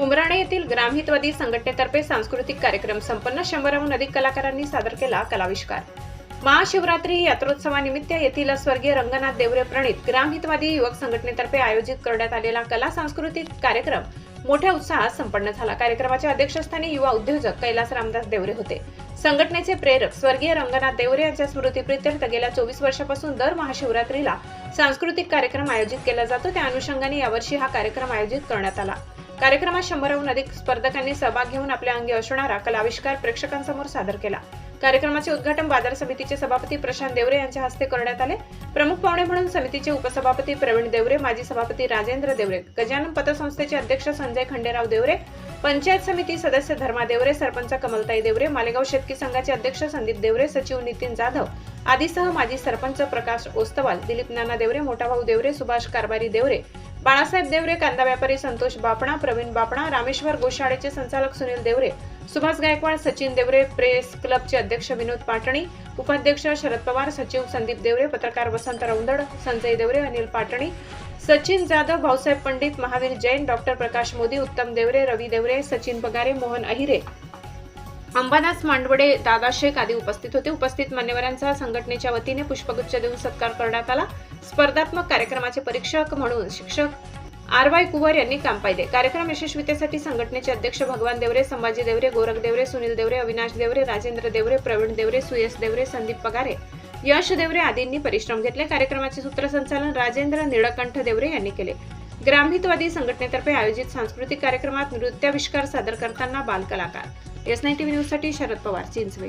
उमराणे येथील ग्रामहितवादी संघटनेतर्फे सांस्कृतिक कार्यक्रम संपन्न. शंभराहून अधिक कलाकारांनी सादर केला कलाविष्कार. महाशिवरात्री यात्रोत्सवानिमित्त येथील स्वर्गीय रंगनाथ देवरे प्रणित ग्रामहितवादी युवक संघटनेतर्फे आयोजित करण्यात आलेला कला सांस्कृतिक कार्यक्रम मोठ्या उत्साहात संपन्न झाला. कार्यक्रमाच्या अध्यक्षस्थानी युवा उद्योजक कैलास रामदास देवरे होते. संघटनेचे प्रेरक स्वर्गीय रंगनाथ देवरे यांच्या स्मृतीप्रित्यर्थ गेल्या चोवीस वर्षापासून दर महाशिवरात्रीला सांस्कृतिक कार्यक्रम आयोजित केला जातो. त्या अनुषंगाने यावर्षी हा कार्यक्रम आयोजित करण्यात आला. कार्यक्रमात शंभरहून अधिक स्पर्धकांनी सहभाग घेऊन आपल्या अंगी असणारा कलाविष्कार प्रेक्षकांसमोर सादर केला. कार्यक्रमाचे उद्घाटन बाजार समितीचे सभापती प्रशांत देवरे यांच्या हस्ते करण्यात आले. प्रमुख पाहुणे म्हणून समितीचे उपसभापती प्रवीण देवरे माजी सभापती राजेंद्र देवरे गजानन पतसंस्थेचे अध्यक्ष संजय खंडेराव देवरे पंचायत समिती सदस्य धर्मा देवरे सरपंच कमलताई देवरे मालेगाव शेतकी संघाचे अध्यक्ष संदीप देवरे सचिव नितीन जाधव आदीसह माजी सरपंच प्रकाश ओस्तवाल दिलीप नाना देवरे मोठा भाऊ देवरे सुभाष कारभारी देवरे बाळासाहेब देवरे कांदा व्यापारी संतोष बापणा प्रवीण बापणा रामेश्वर गोशाळेचे संचालक सुनील देवरे सुभाष गायकवाड सचिन देवरे प्रेस क्लबचे अध्यक्ष विनोद पाटणी उपाध्यक्ष शरद पवार सचिव संदीप देवरे पत्रकार वसंत रौंदड संजय देवरे अनिल पाटणी सचिन जाधव भाऊसाहेब पंडित महावीर जैन डॉक्टर प्रकाश मोदी उत्तम देवरे रवी देवरे सचिन पगारे मोहन अहिरे अंबादास मांडवडे दादा शेख आदी उपस्थित होते. उपस्थित मान्यवरांचा संघटनेच्या वतीने पुष्पगुच्छ देऊन सत्कार करण्यात आला. स्पर्धात्मक कार्यक्रमाचे परीक्षक म्हणून शिक्षक आर वाय कुवर यांनी काम पाहिले. कार्यक्रम यशस्वीतेसाठी संघटनेचे अध्यक्ष भगवान देवरे संभाजी देवरे गोरख देवरे सुनील देवरे अविनाश देवरे राजेंद्र देवरे प्रवीण देवरे सुयश देवरे संदीप पगारे यश देवरे आदींनी परिश्रम घेतले. कार्यक्रमाचे सूत्रसंचालन राजेंद्र निळकंठ देवरे यांनी केले. ग्रामहितवादी संघटनेतर्फे आयोजित सांस्कृतिक कार्यक्रमात नृत्याविष्कार सादर करताना बालकलाकार एस नाईन टीव्ही न्यूजसाठी शरद पवार चिंचवे